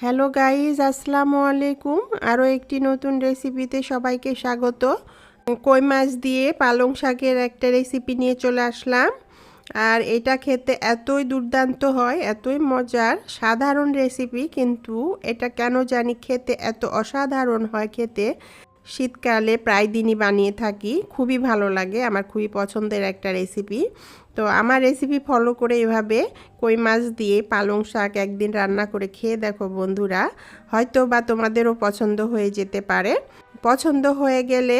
Hello guys, আসসালামু আলাইকুম। আরও একটি নতুন রেসিপিতে সবাইকে স্বাগত। কই মাছ দিয়ে পালং শাকের একটা রেসিপি নিয়ে চলে আসলাম। আর এটা খেতে এতই দুর্দান্ত হয়, এতই মজার, সাধারণ রেসিপি, কিন্তু এটা কেন জানি খেতে এত অসাধারণ হয় খেতে। শীতকালে প্রায় দিনই বানিয়ে থাকি, খুবই ভালো লাগে, আমার খুবই পছন্দের একটা রেসিপি। তো আমার রেসিপি ফলো করে এভাবে কই মাছ দিয়ে পালং শাক একদিন রান্না করে খেয়ে দেখো বন্ধুরা। হয়তো বা তোমাদেরও পছন্দ হয়ে যেতে পারে। পছন্দ হয়ে গেলে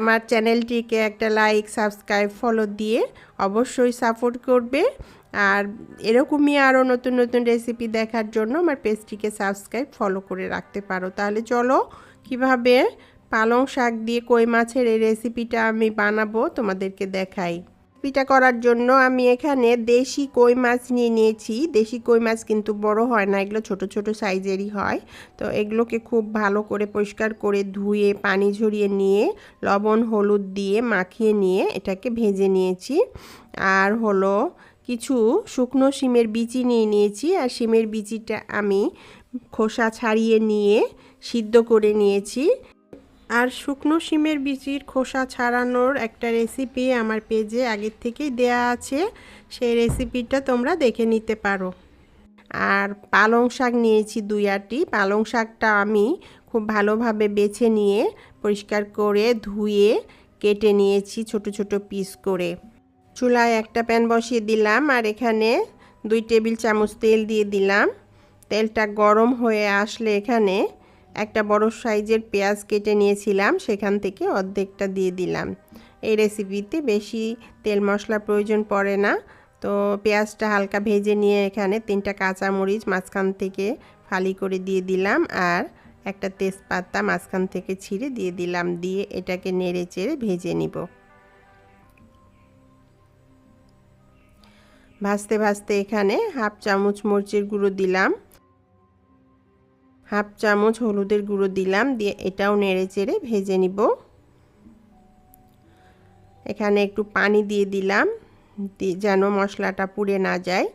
আমার চ্যানেলটিকে একটা লাইক সাবস্ক্রাইব ফলো দিয়ে অবশ্যই সাপোর্ট করবে। আর এরকমই আরও নতুন নতুন রেসিপি দেখার জন্য আমার পেজটিকে সাবস্ক্রাইব ফলো করে রাখতে পারো। তাহলে চলো, কীভাবে পালং শাক দিয়ে কই মাছের এই রেসিপিটা আমি বানাবো তোমাদেরকে দেখাই। রেসিপিটা করার জন্য আমি এখানে দেশি কই মাছ নিয়ে নিয়েছি। দেশি কই মাছ কিন্তু বড় হয় না, এগুলো ছোট ছোট সাইজেরই হয়। তো এগুলোকে খুব ভালো করে পরিষ্কার করে ধুয়ে, পানি ঝরিয়ে নিয়ে, লবণ, হলুদ দিয়ে মাখিয়ে নিয়ে এটাকে ভেজে নিয়েছি। আর হলো কিছু শুকনো শিমের বিচি নিয়ে নিয়েছি। আর শিমের বিচিটা আমি খোসা ছাড়িয়ে নিয়ে সিদ্ধ করে নিয়েছি। আর শুকনো শিমের বিচির খোসা ছাড়ানোর একটা রেসিপি আমার পেজে আগের থেকেই দেয়া আছে। সেই রেসিপিটা তোমরা দেখে নিতে পারো। আর পালং শাক নিয়েছি দুই আটি। পালং শাকটা আমি খুব ভালোভাবে বেছে নিয়ে পরিষ্কার করে ধুয়ে কেটে নিয়েছি ছোট ছোট পিস করে। চুলায় একটা প্যান বসিয়ে দিলাম আর এখানে দুই টেবিল চামচ তেল দিয়ে দিলাম। তেলটা গরম হয়ে আসলে এখানে একটা বড় সাইজের পেঁয়াজ কেটে নিয়েছিলাম, সেখান থেকে অর্ধেকটা দিয়ে দিলাম। এই রেসিপিতে বেশি তেল মশলা প্রয়োজন পড়ে না। তো পেঁয়াজটা হালকা ভেজে নিয়ে এখানে তিনটা কাঁচামরিচ মাঝখান থেকে ফালি করে দিয়ে দিলাম আর একটা তেজপাতা মাঝখান থেকে ছিঁড়ে দিয়ে দিলাম, দিয়ে এটাকে নেড়ে চেড়ে ভেজে নিব। ভাজতে ভাজতে এখানে হাফ চামচ মরিচের গুঁড়ো দিলাম। হাফ চামচ হলুদের গুঁড়ো দিলাম, দিয়ে এটাও নেড়ে চেড়ে ভেজে নিব। এখানে একটু পানি দিয়ে দিলাম যেন মশলাটা পুড়ে না যায়।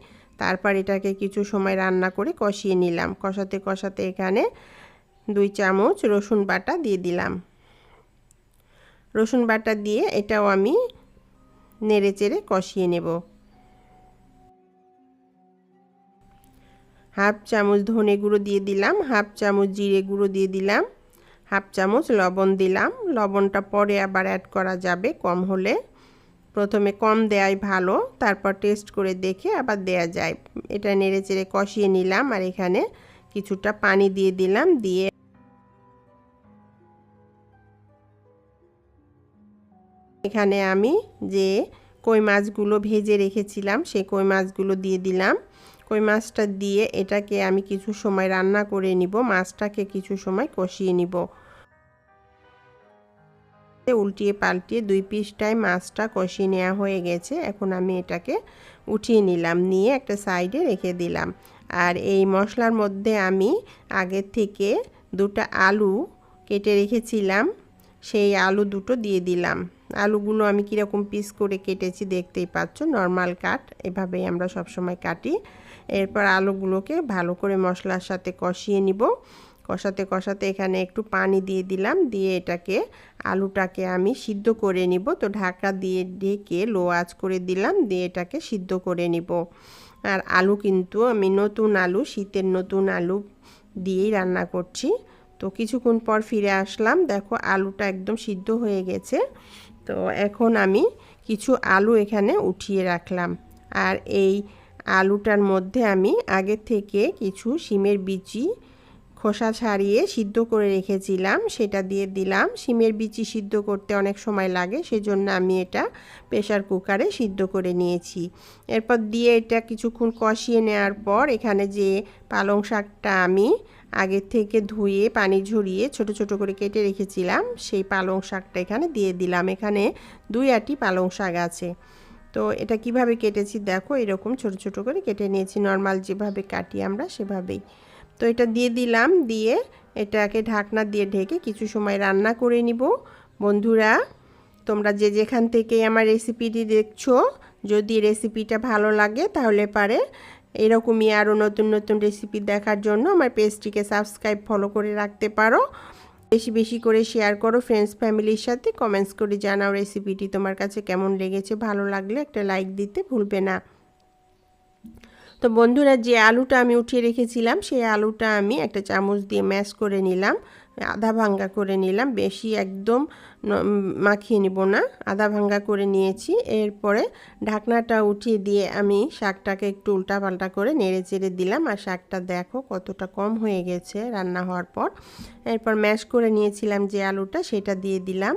তারপর এটাকে কিছু সময় রান্না করে কষিয়ে নিলাম। কষাতে কষাতে এখানে দুই চামচ রসুন বাটা দিয়ে দিলাম। রসুন বাটা দিয়ে এটাও আমি নেড়ে চেড়ে কষিয়ে নেব। হাফ চামচ ধনে গুঁড়ো দিয়ে দিলাম, হাফ চামচ জিরে গুঁড়ো দিয়ে দিলাম, হাফ চামচ লবণ দিলাম। লবণটা পরে আবার অ্যাড করা যাবে কম হলে। প্রথমে কম দেয়াই ভালো, তারপর টেস্ট করে দেখে আবার দেয়া যায়। এটা নেড়ে চেড়ে কষিয়ে নিলাম আর এখানে কিছুটা পানি দিয়ে দিলাম, দিয়ে এখানে আমি যে কই মাছগুলো ভেজে রেখেছিলাম, সেই কই মাছগুলো দিয়ে দিলাম। কই মাছটা দিয়ে এটাকে আমি কিছু সময় রান্না করে নিব, মাছটাকে কিছু সময় কষিয়ে নিব। উল্টিয়ে পাল্টিয়ে দুই পিসটায় মাছটা কষিয়ে নেওয়া হয়ে গেছে, এখন আমি এটাকে উঠিয়ে নিলাম, নিয়ে একটা সাইডে রেখে দিলাম। আর এই মশলার মধ্যে আমি আগের থেকে দুটা আলু কেটে রেখেছিলাম, সেই আলু দুটো দিয়ে দিলাম। আলুগুলো আমি কীরকম পিস করে কেটেছি দেখতেই পাচ্ছ, নর্মাল কাট, এভাবেই আমরা সবসময় কাটি। এরপর আলুগুলোকে ভালো করে মশলার সাথে কষিয়ে নিব। কষাতে কষাতে এখানে একটু পানি দিয়ে দিলাম, দিয়ে এটাকে, আলুটাকে আমি সিদ্ধ করে নিব। তো ঢাকা দিয়ে ঢেকে লো আঁচ করে দিলাম, দিয়ে এটাকে সিদ্ধ করে নিব। আর আলু কিন্তু আমি নতুন আলু, শীতের নতুন আলু দিয়েই রান্না করছি। তো কিছুক্ষণ পর ফিরে আসলাম, দেখো আলুটা একদম সিদ্ধ হয়ে গেছে। তো এখন আমি কিছু আলু এখানে উঠিয়ে রাখলাম। আর এই আলুটার মধ্যে আমি আগে থেকে কিছু শিমের বিচি খোসা ছাড়িয়ে সিদ্ধ করে রেখেছিলাম। সেটা দিয়ে দিলাম। শিমের বিচি সিদ্ধ করতে অনেক সময় লাগে, সেজন্য আমি এটা প্রেশার কুকারে সিদ্ধ করে নিয়েছি। এরপর দিয়ে এটা কিছুক্ষণ কষিয়ে নেওয়ার পর এখানে যে পালং শাকটা আমি আগের থেকে ধুয়ে পানি ঝরিয়ে ছোট ছোট করে কেটে রেখেছিলাম, সেই পালং শাকটা এখানে দিয়ে দিলাম। এখানে দুই আটি পালং শাক আছে। তো এটা কীভাবে কেটেছি? দেখো, এরকম ছোট ছোট করে কেটে নিয়েছি। নর্মাল যেভাবে কাটি আমরা, সেভাবেই। তো এটা দিয়ে দিলাম, দিয়ে এটাকে ঢাকনা দিয়ে ঢেকে কিছু সময় রান্না করে নিব। বন্ধুরা, তোমরা যে যেখান থেকে আমার রেসিপিটি দেখছ, যদি রেসিপিটা ভালো লাগে তাহলে পারে। এরকমই আরও নতুন নতুন রেসিপি দেখার জন্য আমার পেজটিকে সাবস্ক্রাইব ফলো করে রাখতে পারো। বেশি বেশি করে শেয়ার করো ফ্রেন্ডস ফ্যামিলির সাথে। কমেন্টস করে জানাও রেসিপিটি তোমার কাছে কেমন লেগেছে, ভালো লাগলে একটা লাইক দিতে ভুলবে না। তো বন্ধুরা, যে আলুটা আমি উঠিয়ে রেখেছিলাম, সেই আলুটা আমি একটা চামচ দিয়ে ম্যাশ করে নিলাম। আধা ভাঙ্গা করে নিলাম, বেশি একদম মাখিয়ে নিব না। আধা ভাঙ্গা করে নিয়েছি, এরপরে ঢাকনাটা উঠিয়ে দিয়ে আমি শাকটাকে একটু উল্টাপাল্টা করে নেড়ে চেড়ে দিলাম। আর শাকটা দেখো কতটা কম হয়ে গেছে রান্না হওয়ার পর। এরপর ম্যাশ করে নিয়েছিলাম যে আলুটা, সেটা দিয়ে দিলাম।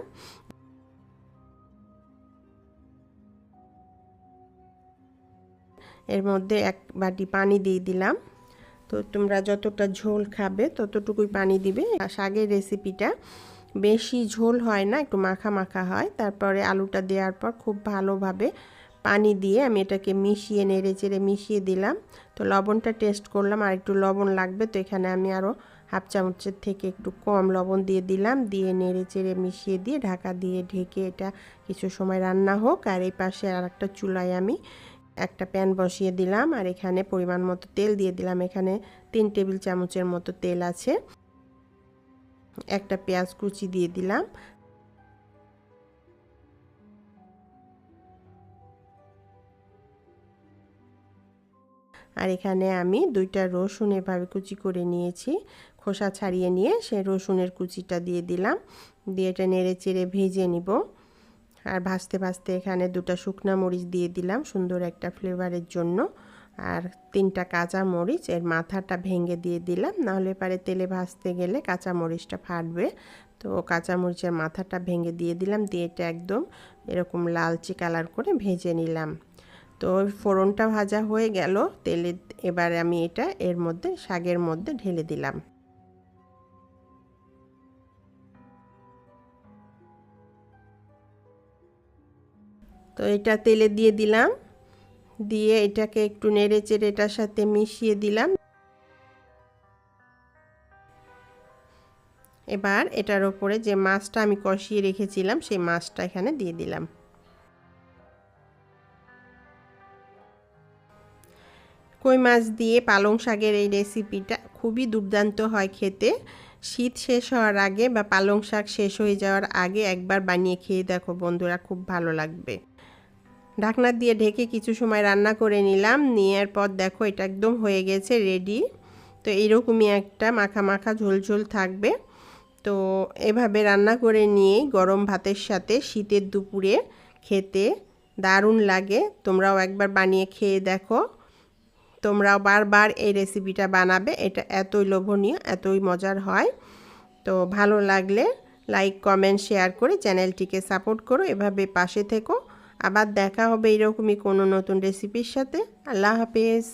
এর মধ্যে এক বাটি পানি দিয়ে দিলাম। তো তোমরা যতটা ঝোল খাবে ততটুকুই পানি দিবে। আর শাকের রেসিপিটা বেশি ঝোল হয় না, একটু মাখা মাখা হয়। তারপরে আলুটা দেওয়ার পর খুব ভালোভাবে পানি দিয়ে আমি এটাকে মিশিয়ে, নেড়ে চেড়ে মিশিয়ে দিলাম। তো লবণটা টেস্ট করলাম, আর একটু লবণ লাগবে তো এখানে আমি আরও হাফ চামচের থেকে একটু কম লবণ দিয়ে দিলাম। দিয়ে নেড়ে চেড়ে মিশিয়ে দিয়ে ঢাকা দিয়ে ঢেকে এটা কিছু সময় রান্না হোক। আর এই পাশে আর একটা চুলায় আমি একটা প্যান বসিয়ে দিলাম আর এখানে পরিমাণ মতো তেল দিয়ে দিলাম। এখানে তিন টেবিল চামচের মতো তেল আছে। একটা পেঁয়াজ কুচি দিয়ে দিলাম। আর এখানে আমি দুইটা রসুন এভাবে কুচি করে নিয়েছি। খোসা ছাড়িয়ে নিয়ে সে রসুনের কুচিটা দিয়ে দিলাম। দিয়ে এটা নেড়ে চেড়ে ভেজে নিব। আর ভাজতে ভাজতে এখানে দুটা শুকনা মরিচ দিয়ে দিলাম সুন্দর একটা ফ্লেভারের জন্য। আর তিনটা কাঁচা মরিচ, এর মাথাটা ভেঙে দিয়ে দিলাম, নাহলে পারে তেলে ভাজতে গেলে কাঁচা মরিচটা ফাটবে। তো কাঁচা মরিচের মাথাটা ভেঙে দিয়ে দিলাম, দিয়ে এটা একদম এরকম লালচে কালার করে ভেজে নিলাম। তো ফোড়নটা ভাজা হয়ে গেল, তেলে এবার আমি এটা এর মধ্যে, শাকের মধ্যে ঢেলে দিলাম। তো এটা তেলে দিয়ে দিলাম। দিয়ে এটাকে একটু নেড়ে চেড়ে এটার সাথে মিশিয়ে দিলাম। এবার এটার ওপরে যে মাছটা আমি কষিয়ে রেখেছিলাম, সেই মাছটা এখানে দিয়ে দিলাম। কই মাছ দিয়ে পালং শাকের এই রেসিপিটা খুবই দুর্দান্ত হয় খেতে। শীত শেষ হওয়ার আগে বা পালং শাক শেষ হয়ে যাওয়ার আগে একবার বানিয়ে খেয়ে দেখো বন্ধুরা, খুব ভালো লাগবে। ঢাকনা দিয়ে ঢেকে কিছু সময় রান্না করে নিলাম। নেওয়ার পর দেখো এটা একদম হয়ে গেছে রেডি তো এইরকমই একটা মাখা মাখা ঝোল ঝোল থাকবে। তো এভাবে রান্না করে নিয়েই গরম ভাতের সাথে শীতের দুপুরে খেতে দারুণ লাগে। তোমরাও একবার বানিয়ে খেয়ে দেখো। তোমরাও বারবার এই রেসিপিটা বানাবে। এটা এতই লোভনীয়, এতই মজার হয়। তো ভালো লাগলে লাইক কমেন্ট শেয়ার করে চ্যানেলটিকে সাপোর্ট করো। এভাবে পাশে থেকো। আবার দেখা হবে এরকমই কোনো নতুন রেসিপির সাথে। আল্লাহ হাফেজ।